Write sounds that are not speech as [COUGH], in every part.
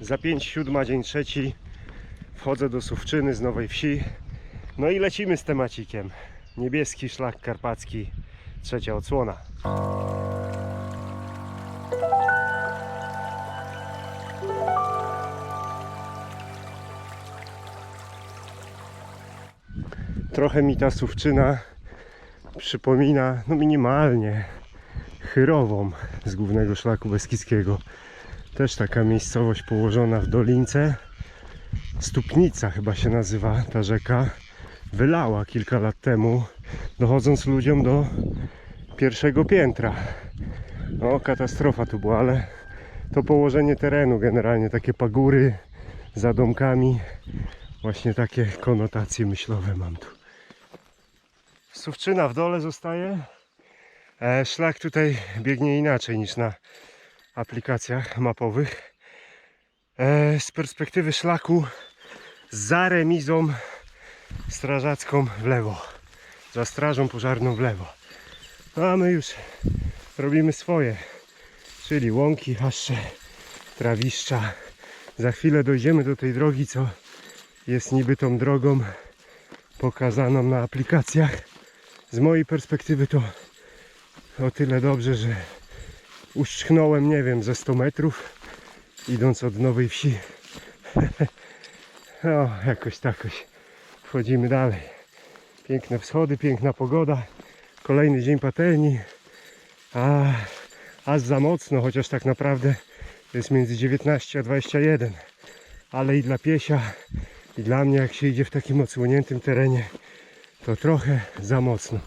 Za 5 siódma, dzień trzeci. Wchodzę do Suwczyny z Nowej Wsi. No i lecimy z temacikiem. Niebieski szlak karpacki, trzecia odsłona. Trochę mi ta Suwczyna przypomina, no minimalnie, Chyrową z głównego szlaku beskidzkiego. Też taka miejscowość położona w dolince. Stupnica chyba się nazywa ta rzeka. Wylała kilka lat temu, dochodząc ludziom do pierwszego piętra. No, katastrofa tu była, ale to położenie terenu generalnie, takie pagóry za domkami. Właśnie takie konotacje myślowe mam tu. Suwczyna w dole zostaje. E, Szlak tutaj biegnie inaczej niż na aplikacjach mapowych. E, Z perspektywy szlaku za remizą strażacką w lewo. Za strażą pożarną w lewo. A my już robimy swoje. Czyli łąki, haszcze, trawiszcza. Za chwilę dojdziemy do tej drogi, co jest niby tą drogą pokazaną na aplikacjach. Z mojej perspektywy to o tyle dobrze, że uszczknąłem, nie wiem, ze 100 metrów idąc od Nowej Wsi. [LAUGHS] No, jakoś takoś. Wchodzimy dalej. Piękne wschody, piękna pogoda. Kolejny dzień patelni. A, aż za mocno, chociaż tak naprawdę jest między 19 a 21. Ale i dla piesia, i dla mnie, jak się idzie w takim odsłoniętym terenie, to trochę za mocno.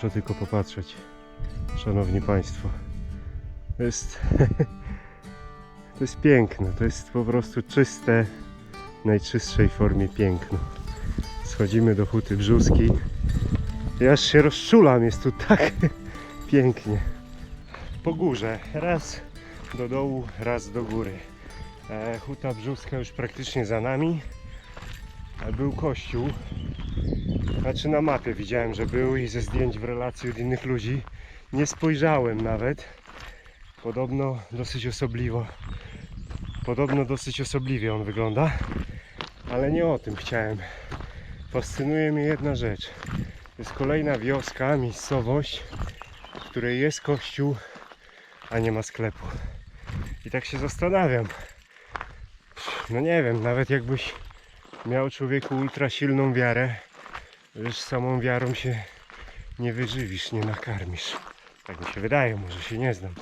Proszę tylko popatrzeć, szanowni państwo. To jest, [LAUGHS] to jest piękno, to jest po prostu czyste, w najczystszej formie piękno. Schodzimy do Huty Brzuskiej. Ja aż się rozczulam, jest tu tak [LAUGHS] pięknie. Po górze, raz do dołu, raz do góry. E, Huta Brzuska już praktycznie za nami. E, Był kościół, znaczy na mapie widziałem, że był i ze zdjęć w relacji od innych ludzi. Nie spojrzałem nawet. Podobno dosyć osobliwo. Podobno dosyć osobliwie on wygląda. Ale nie o tym chciałem. Fascynuje mnie jedna rzecz. To jest kolejna wioska, miejscowość, w której jest kościół, a nie ma sklepu. I tak się zastanawiam. No nie wiem, nawet jakbyś miał człowieku ultra silną wiarę, Wiesz, samą wiarą się nie wyżywisz, nie nakarmisz. Tak mi się wydaje, może się nie znam.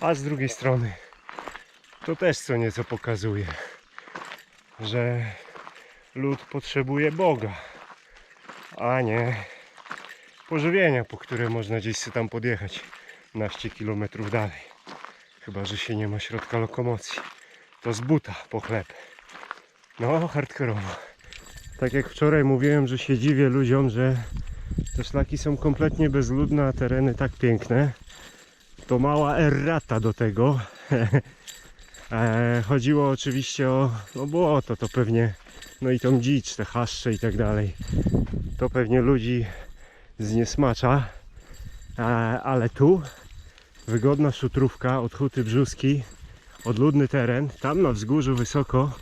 A z drugiej strony, to też co nieco pokazuje, że lud potrzebuje Boga, a nie pożywienia, po które można gdzieś sobie tam podjechać naście kilometrów dalej. Chyba, że się nie ma środka lokomocji. To z buta po chleb. No, hardkorowo. Tak jak wczoraj mówiłem, że się dziwię ludziom, że te szlaki są kompletnie bezludne, a tereny tak piękne. To mała errata do tego. [LAUGHS] E, Chodziło oczywiście o no błoto, to pewnie, no i tą dzicz, te haszcze i tak dalej. To pewnie ludzi zniesmacza. E, Ale tu wygodna szutrówka od Huty Brzuski, odludny teren, tam na wzgórzu wysoko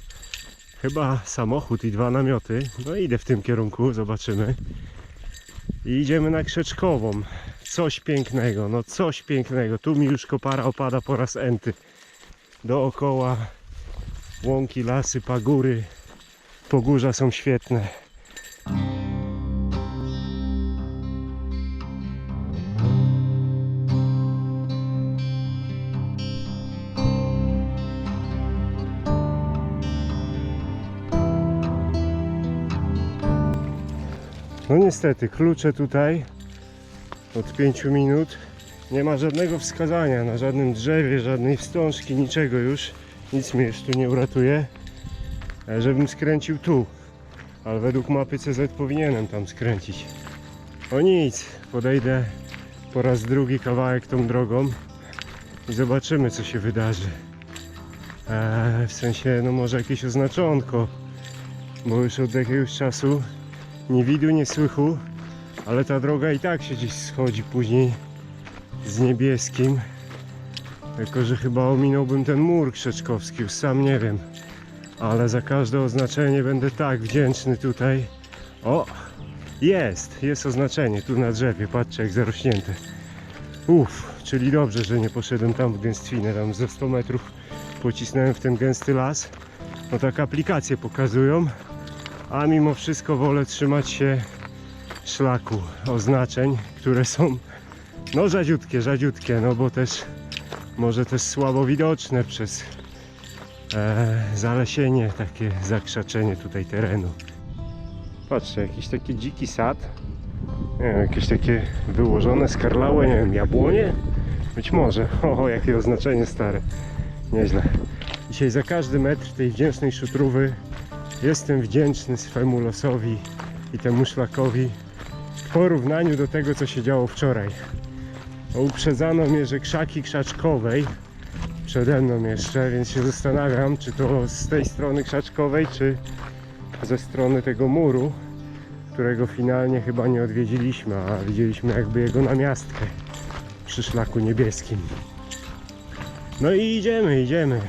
Chyba samochód i dwa namioty. No idę w tym kierunku, zobaczymy. I idziemy na Krzeczkową. Coś pięknego, no coś pięknego. Tu mi już kopara opada po raz enty. Dookoła łąki, lasy, pagóry. Pogórza są świetne. No niestety, klucze tutaj od 5 minut. Nie ma żadnego wskazania na żadnym drzewie, żadnej wstążki, niczego już. Nic mnie już tu nie uratuje, e, żebym skręcił tu. Ale według mapy CZ powinienem tam skręcić. O nic, podejdę po raz drugi kawałek tą drogą i zobaczymy co się wydarzy. Eee, w sensie, no może jakieś oznaczonko, bo już od jakiegoś czasu nie widu, nie słychu, ale ta droga i tak się gdzieś schodzi później z niebieskim. Tylko, że chyba ominąłbym ten mur krzeczkowski, już sam nie wiem. Ale za każde oznaczenie będę tak wdzięczny tutaj. O! Jest! Jest oznaczenie tu na drzewie, patrzcie jak zarośnięte. Uff, czyli dobrze, że nie poszedłem tam w gęstwinę, tam ze 100 metrów pocisnąłem w ten gęsty las. No tak aplikacje pokazują, a mimo wszystko wolę trzymać się szlaku, oznaczeń, które są no rzadziutkie, rzadziutkie, no bo też może też słabo widoczne przez e, zalesienie, takie zakrzaczenie tutaj terenu. Patrzcie, jakiś taki dziki sad. Nie wiem, jakieś takie wyłożone, skarlałe, nie wiem, jabłonie? Być może. [LAUGHS] O, jakie oznaczenie stare. Nieźle. Dzisiaj za każdy metr tej wdzięcznej szutrówy jestem wdzięczny swemu losowi i temu szlakowi w porównaniu do tego, co się działo wczoraj. Uprzedzano mnie, że krzaki krzaczkowej przede mną jeszcze, więc się zastanawiam, czy to z tej strony krzaczkowej, czy ze strony tego muru, którego finalnie chyba nie odwiedziliśmy, a widzieliśmy jakby jego namiastkę przy szlaku niebieskim. No i idziemy, idziemy.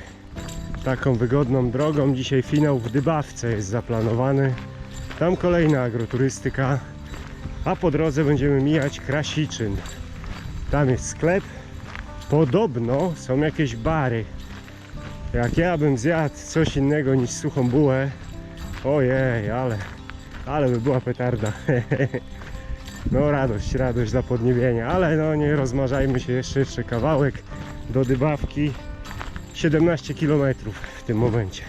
Taką wygodną drogą. Dzisiaj finał w Dybawce jest zaplanowany. Tam kolejna agroturystyka. A po drodze będziemy mijać Krasiczyn. Tam jest sklep. Podobno są jakieś bary. Jak ja bym zjadł coś innego niż suchą bułę, ojej, ale, ale by była petarda. [LAUGHS] No radość, radość dla podniebienia, ale no nie rozmarzajmy się jeszcze, jeszcze kawałek do Dybawki. 17 km w tym momencie.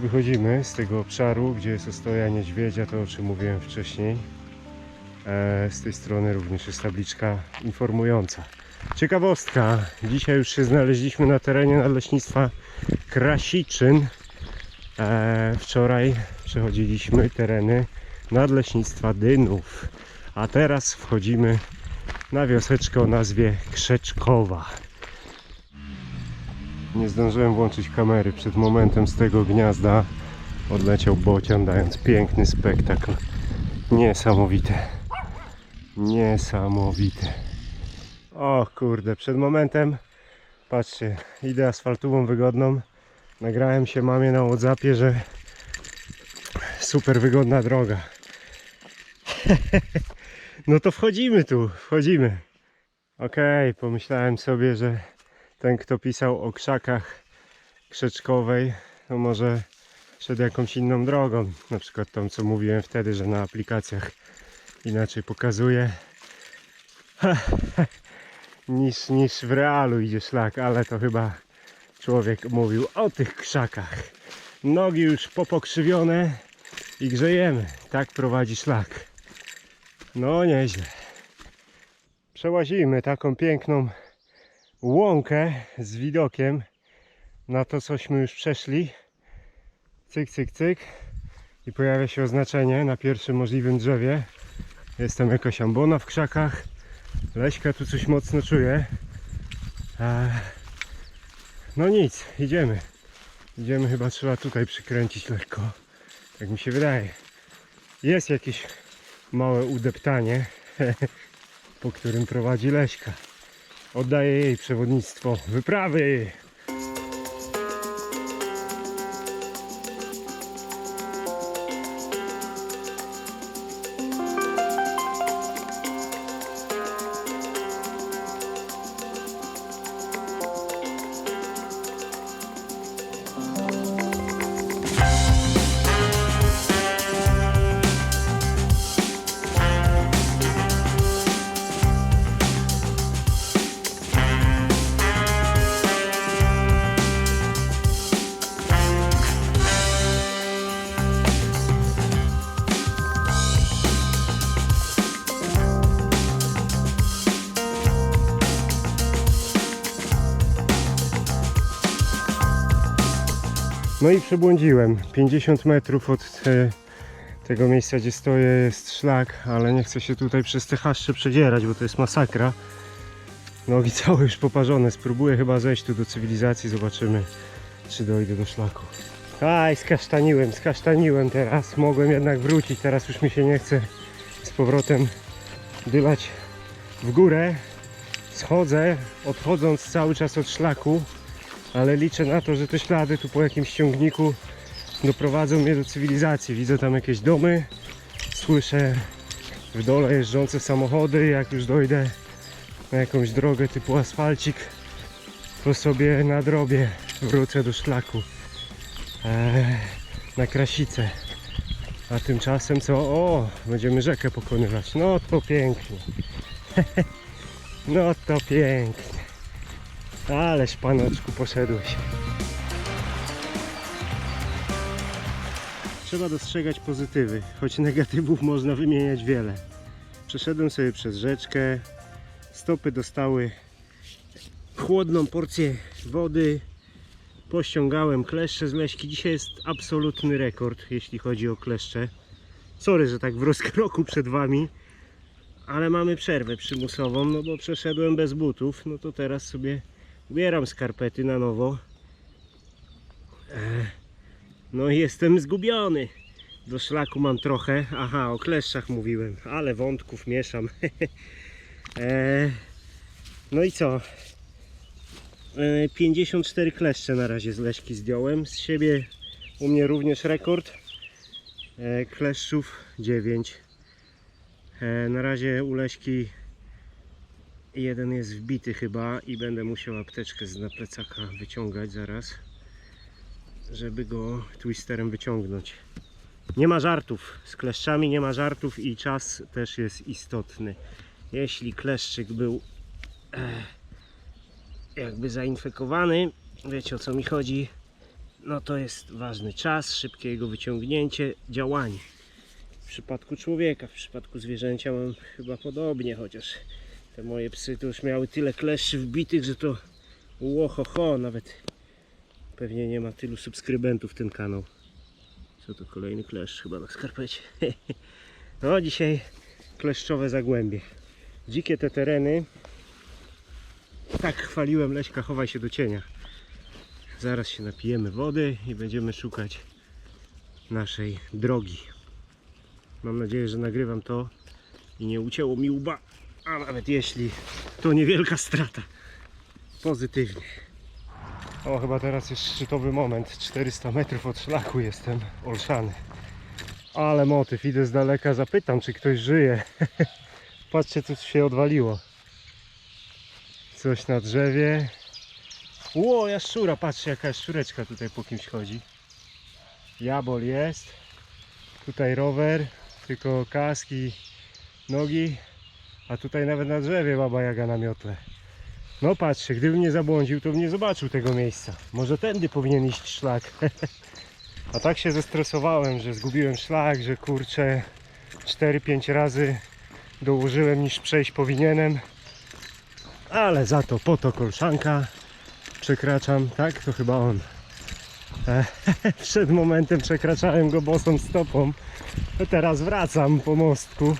Wychodzimy z tego obszaru, gdzie jest ostoja niedźwiedzia, to o czym mówiłem wcześniej. E, z tej strony również jest tabliczka informująca. Ciekawostka, dzisiaj już się znaleźliśmy na terenie nadleśnictwa Krasiczyn. E, wczoraj przechodziliśmy tereny nadleśnictwa Dynów, a teraz wchodzimy na wioseczkę o nazwie Krzeczkowa. Nie zdążyłem włączyć kamery. Przed momentem z tego gniazda odleciał bocian, dając piękny spektakl. Niesamowite. Niesamowite. O kurde, przed momentem, patrzcie, idę asfaltową wygodną. Nagrałem się mamie na Whatsappie, że super wygodna droga. [LAUGHS] no to wchodzimy tu, wchodzimy. Okej, pomyślałem sobie, że ten kto pisał o krzakach krzeczkowej, to może szedł jakąś inną drogą. Na przykład tą co mówiłem wtedy, że na aplikacjach inaczej pokazuje. [LAUGHS] niż, niż w realu idzie szlak, ale to chyba człowiek mówił o tych krzakach. Nogi już popokrzywione i grzejemy. Tak prowadzi szlak. No nieźle. Przełazimy taką piękną łąkę z widokiem na to, cośmy już przeszli. Cyk, cyk, cyk. I pojawia się oznaczenie na pierwszym możliwym drzewie. Jest tam jakaś ambona w krzakach. Leśka tu coś mocno czuje. No nic, idziemy. Idziemy, chyba trzeba tutaj przykręcić lekko. Tak mi się wydaje. Jest jakieś małe udeptanie, [LAUGHS] po którym prowadzi Leśka. Oddaję jej przewodnictwo wyprawy. No i przebłądziłem. 50 metrów od e, tego miejsca, gdzie stoję, jest szlak, ale nie chcę się tutaj przez te chaszcze przedzierać, bo to jest masakra. Nogi [LAUGHS] całe już poparzone. Spróbuję chyba zejść tu do cywilizacji, zobaczymy, czy dojdę do szlaku. Aj, skasztaniłem, skasztaniłem teraz. Mogłem jednak wrócić, teraz już mi się nie chce z powrotem dylać w górę. Schodzę, odchodząc cały czas od szlaku, ale liczę na to, że te ślady tu po jakimś ciągniku doprowadzą mnie do cywilizacji. Widzę tam jakieś domy, słyszę w dole jeżdżące samochody. Jak już dojdę na jakąś drogę typu asfalcik, to sobie nadrobię, wrócę do szlaku eee, na Krasicę. A tymczasem co? O, będziemy rzekę pokonywać. No to pięknie. [LAUGHS] no to pięknie. Ależ panoczku poszedłeś. Trzeba dostrzegać pozytywy, choć negatywów można wymieniać wiele. Przeszedłem sobie przez rzeczkę, stopy dostały chłodną porcję wody, pościągałem kleszcze z leśki. Dzisiaj jest absolutny rekord, jeśli chodzi o kleszcze. Sorry, że tak w rozkroku przed Wami, ale mamy przerwę przymusową, no bo przeszedłem bez butów, no to teraz sobie ubieram skarpety na nowo. Ech, No i jestem zgubiony. Do szlaku mam trochę. Aha, o kleszczach mówiłem, ale wątków mieszam. Eee, [LAUGHS] no i co? E, 54 kleszcze na razie z leśki zdjąłem. Z siebie u mnie również rekord. E, Kleszczów 9. E, Na razie u leśki jeden jest wbity chyba i będę musiał apteczkę z na plecaka wyciągać zaraz, żeby go twisterem wyciągnąć. Nie ma żartów. Z kleszczami nie ma żartów i czas też jest istotny. Jeśli kleszczyk był jakby zainfekowany, wiecie o co mi chodzi, no to jest ważny czas, szybkie jego wyciągnięcie, działanie. W przypadku człowieka, w przypadku zwierzęcia mam chyba podobnie, chociaż te moje psy to już miały tyle kleszy wbitych, że to łohoho, nawet pewnie nie ma tylu subskrybentów ten kanał. Co to kolejny kleszcz chyba na skarpecie. [LAUGHS] No dzisiaj kleszczowe zagłębie. Dzikie te tereny, tak chwaliłem Leśka, chowaj się do cienia. Zaraz się napijemy wody i będziemy szukać naszej drogi. Mam nadzieję, że nagrywam to i nie ucięło mi łba, a nawet jeśli, to niewielka strata. Pozytywnie. O, chyba teraz jest szczytowy moment. 400 metrów od szlaku jestem olszany. Ale motyw, idę z daleka, zapytam, czy ktoś żyje. [LAUGHS] Patrzcie, co się odwaliło. Coś na drzewie. Ło, jaszczura, patrzcie jaka jaszczureczka tutaj po kimś chodzi. Jabol jest. Tutaj rower, tylko kaski, nogi. A tutaj nawet na drzewie baba jaga na miotle. No patrzcie, gdybym nie zabłądził, to bym nie zobaczył tego miejsca. Może tędy powinien iść szlak. [LAUGHS] A tak się zestresowałem, że zgubiłem szlak, że kurczę 4-5 razy dołożyłem niż przejść powinienem ale za to potok Olszanka przekraczam, tak? To chyba on. E, [LAUGHS] Przed momentem przekraczałem go bosą stopą, teraz wracam po mostku.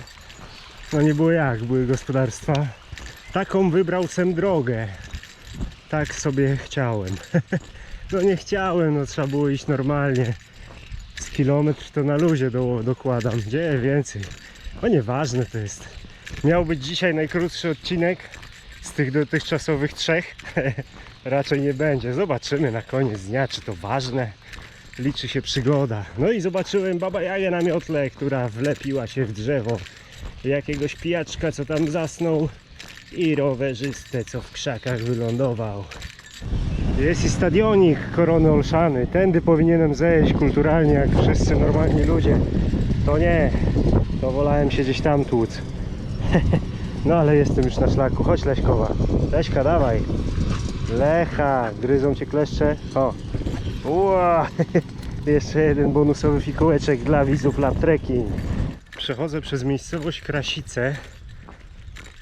No nie było jak, były gospodarstwa. Taką wybrał sem drogę. Tak sobie chciałem. [LAUGHS] No nie chciałem, no trzeba było iść normalnie. Z kilometr to na luzie do, dokładam. Gdzie więcej? No nieważne to jest. Miał być dzisiaj najkrótszy odcinek, z tych dotychczasowych trzech [LAUGHS] raczej nie będzie. Zobaczymy na koniec dnia, czy to ważne. Liczy się przygoda. No i zobaczyłem baba Jagę na miotle, która wlepiła się w drzewo. Jakiegoś pijaczka, co tam zasnął i rowerzystę, co w krzakach wylądował. Jest i stadionik Korony Olszany. Tędy powinienem zejść kulturalnie, jak wszyscy normalni ludzie. To nie. To wolałem się gdzieś tam tłuc. [LAUGHS] No ale jestem już na szlaku. Chodź Leśkowa. Leśka, dawaj. Lecha, gryzą cię kleszcze. O. Ła. [LAUGHS] Jeszcze jeden bonusowy fikołeczek dla widzów Lab Trekking. Przechodzę przez miejscowość Krasice.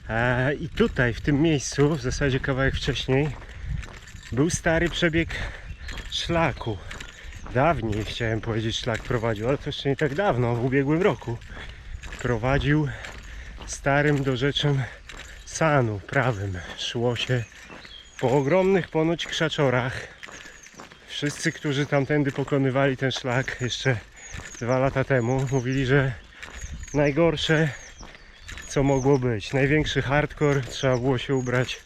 E, I tutaj, w tym miejscu, w zasadzie kawałek wcześniej, był stary przebieg szlaku. dawniej chciałem powiedzieć szlak prowadził, ale to jeszcze nie tak dawno, w ubiegłym roku. Prowadził starym dorzeczem sanu prawym. Szło się po ogromnych ponoć krzaczorach. Wszyscy, którzy tamtędy pokonywali ten szlak jeszcze dwa lata temu, mówili, że najgorsze co mogło być. Największy hardcore, trzeba było się ubrać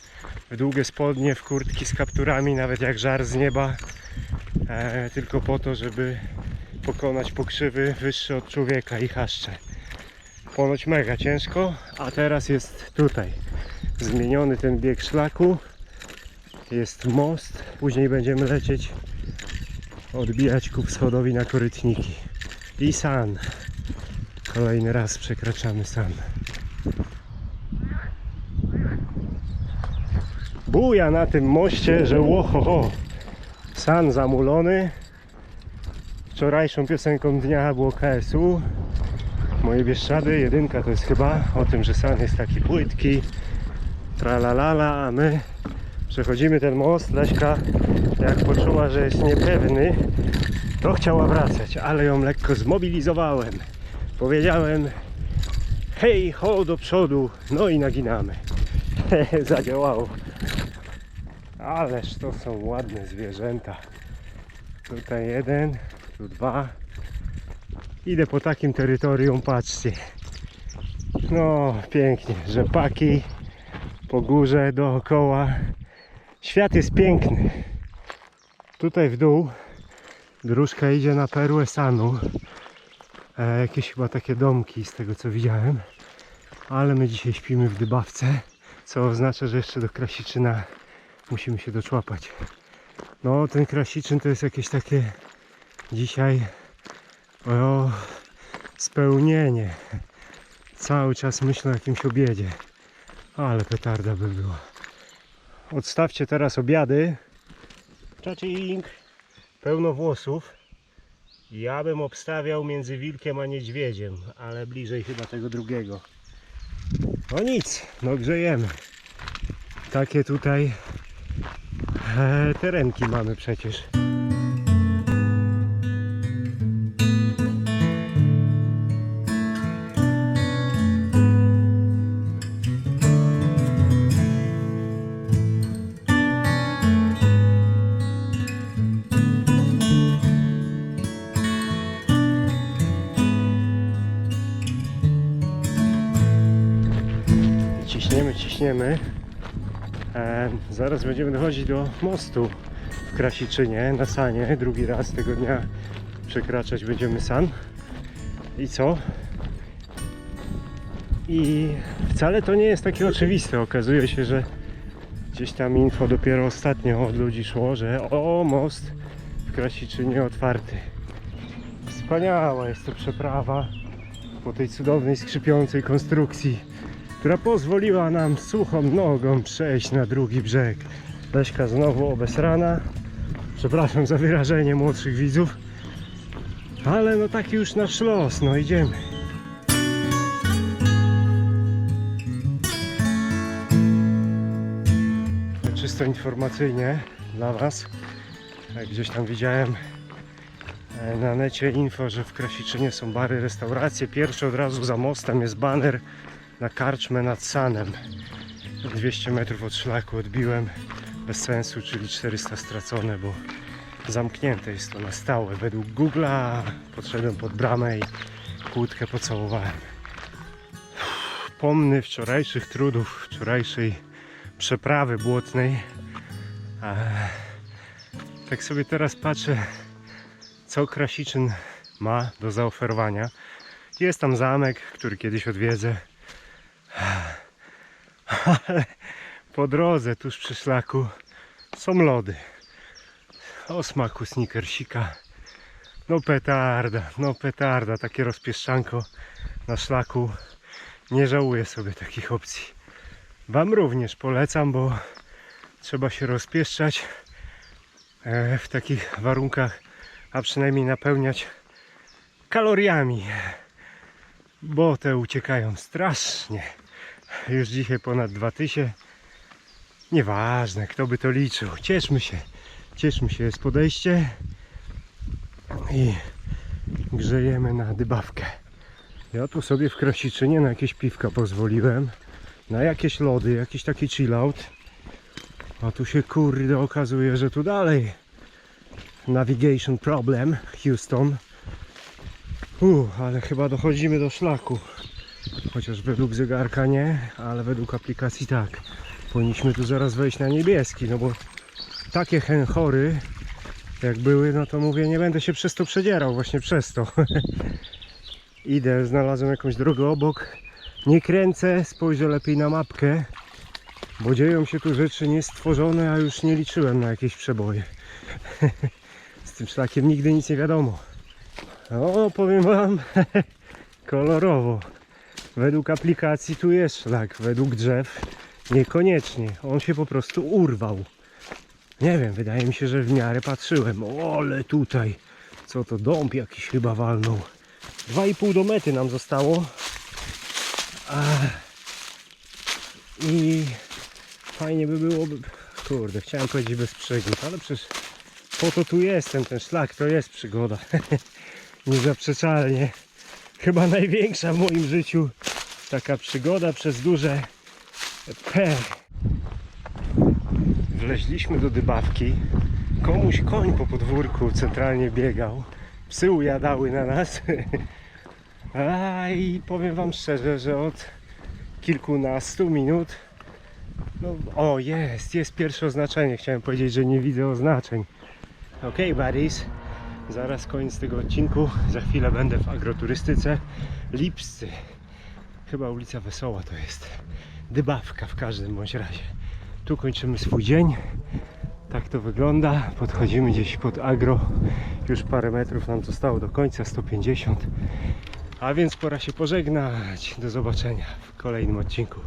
w długie spodnie, w kurtki z kapturami, nawet jak żar z nieba, e, tylko po to, żeby pokonać pokrzywy wyższe od człowieka i chaszcze. Ponoć mega ciężko, a teraz jest tutaj zmieniony ten bieg szlaku, jest most, później będziemy lecieć, odbijać ku wschodowi na korytniki i san. Kolejny raz przekraczamy san. Buja na tym moście, że łohoho. San zamulony. Wczorajszą piosenką dnia było KSU. Moje Bieszczady, jedynka to jest chyba o tym, że san jest taki płytki. Tralalala, a my przechodzimy ten most. Leśka jak poczuła, że jest niepewny, to chciała wracać, ale ją lekko zmobilizowałem. Powiedziałem hej, ho do przodu, no i naginamy. [LAUGHS] Zadziałało. Ależ to są ładne zwierzęta. Tutaj jeden, tu dwa. Idę po takim terytorium, patrzcie. No, pięknie. Rzepaki po górze, dookoła. Świat jest piękny. Tutaj w dół dróżka idzie na perłę Sanu. E, jakieś chyba takie domki z tego co widziałem. Ale my dzisiaj śpimy w Dybawce, co oznacza, że jeszcze do Krasiczyna musimy się doczłapać. No, ten Krasiczyn to jest jakieś takie dzisiaj o, spełnienie. Cały czas myślę o jakimś obiedzie. Ale petarda by była. Odstawcie teraz obiady. Czacing. Pełno włosów. Ja bym obstawiał między wilkiem a niedźwiedziem, ale bliżej chyba tego drugiego. No nic, no grzejemy. Takie tutaj e, terenki mamy przecież. Zaraz będziemy dochodzić do mostu w Krasiczynie na Sanie. Drugi raz tego dnia przekraczać będziemy San. I co? I wcale to nie jest takie oczywiste. Okazuje się, że gdzieś tam info dopiero ostatnio od ludzi szło, że o, most w Krasiczynie otwarty. Wspaniała jest to przeprawa po tej cudownej, skrzypiącej konstrukcji która pozwoliła nam suchą nogą przejść na drugi brzeg. Leśka znowu obesrana. Przepraszam za wyrażenie młodszych widzów. Ale no taki już nasz los, no idziemy. Czysto informacyjnie dla Was. Jak Gdzieś tam widziałem e, na necie info, że w Krasiczynie są bary, restauracje. Pierwszy od razu za mostem jest baner na karczmę nad Sanem. 200 metrów od szlaku odbiłem bez sensu, czyli 400 stracone, bo zamknięte jest to na stałe. Według Google'a podszedłem pod bramę i kłódkę pocałowałem. Pomny wczorajszych trudów, wczorajszej przeprawy błotnej. A tak sobie teraz patrzę, co Krasiczyn ma do zaoferowania. Jest tam zamek, który kiedyś odwiedzę. Ale po drodze, tuż przy szlaku, są lody. O smaku snickersika. No petarda, no petarda, takie rozpieszczanko na szlaku. Nie żałuję sobie takich opcji. Wam również polecam, bo trzeba się rozpieszczać e, w takich warunkach, a przynajmniej napełniać kaloriami, bo te uciekają strasznie. Już dzisiaj ponad 2000. Nieważne, kto by to liczył. Cieszmy się. Cieszmy się, jest podejście. i grzejemy na dybawkę. Ja tu sobie w Krasiczynie na jakieś piwka pozwoliłem, na jakieś lody, jakiś taki chillout. A tu się kurde okazuje, że tu dalej navigation problem Houston. Uff, ale chyba dochodzimy do szlaku. Chociaż według zegarka nie, ale według aplikacji tak. Powinniśmy tu zaraz wejść na niebieski, no bo takie henchory jak były, no to mówię, nie będę się przez to przedzierał, właśnie przez to. [LAUGHS] Idę, znalazłem jakąś drogę obok. Nie kręcę, spojrzę lepiej na mapkę, bo dzieją się tu rzeczy niestworzone, a już nie liczyłem na jakieś przeboje. [LAUGHS] Z tym szlakiem nigdy nic nie wiadomo. O, powiem wam, [LAUGHS] kolorowo. Według aplikacji tu jest szlak, według drzew niekoniecznie. On się po prostu urwał. Nie wiem, wydaje mi się, że w miarę patrzyłem. O, ale tutaj, co to dąb jakiś chyba walnął. 2,5 do mety nam zostało. I fajnie by było, by... kurde, chciałem powiedzieć bez przygód, ale przecież po to tu jestem, ten szlak to jest przygoda. [LAUGHS] Niezaprzeczalnie. Chyba największa w moim życiu taka przygoda przez duże P. Wleźliśmy do dybawki. Komuś koń po podwórku centralnie biegał. Psy ujadały na nas. [LAUGHS] A i powiem wam szczerze, że od kilkunastu minut. No, o, jest, jest pierwsze oznaczenie. Chciałem powiedzieć, że nie widzę oznaczeń. Ok, buddies. Zaraz koniec tego odcinku. Za chwilę będę w agroturystyce. Lipscy. Chyba ulica Wesoła to jest. Dybawka w każdym bądź razie. Tu kończymy swój dzień. Tak to wygląda. Podchodzimy gdzieś pod agro. Już parę metrów nam zostało do końca, 150. A więc pora się pożegnać. Do zobaczenia w kolejnym odcinku.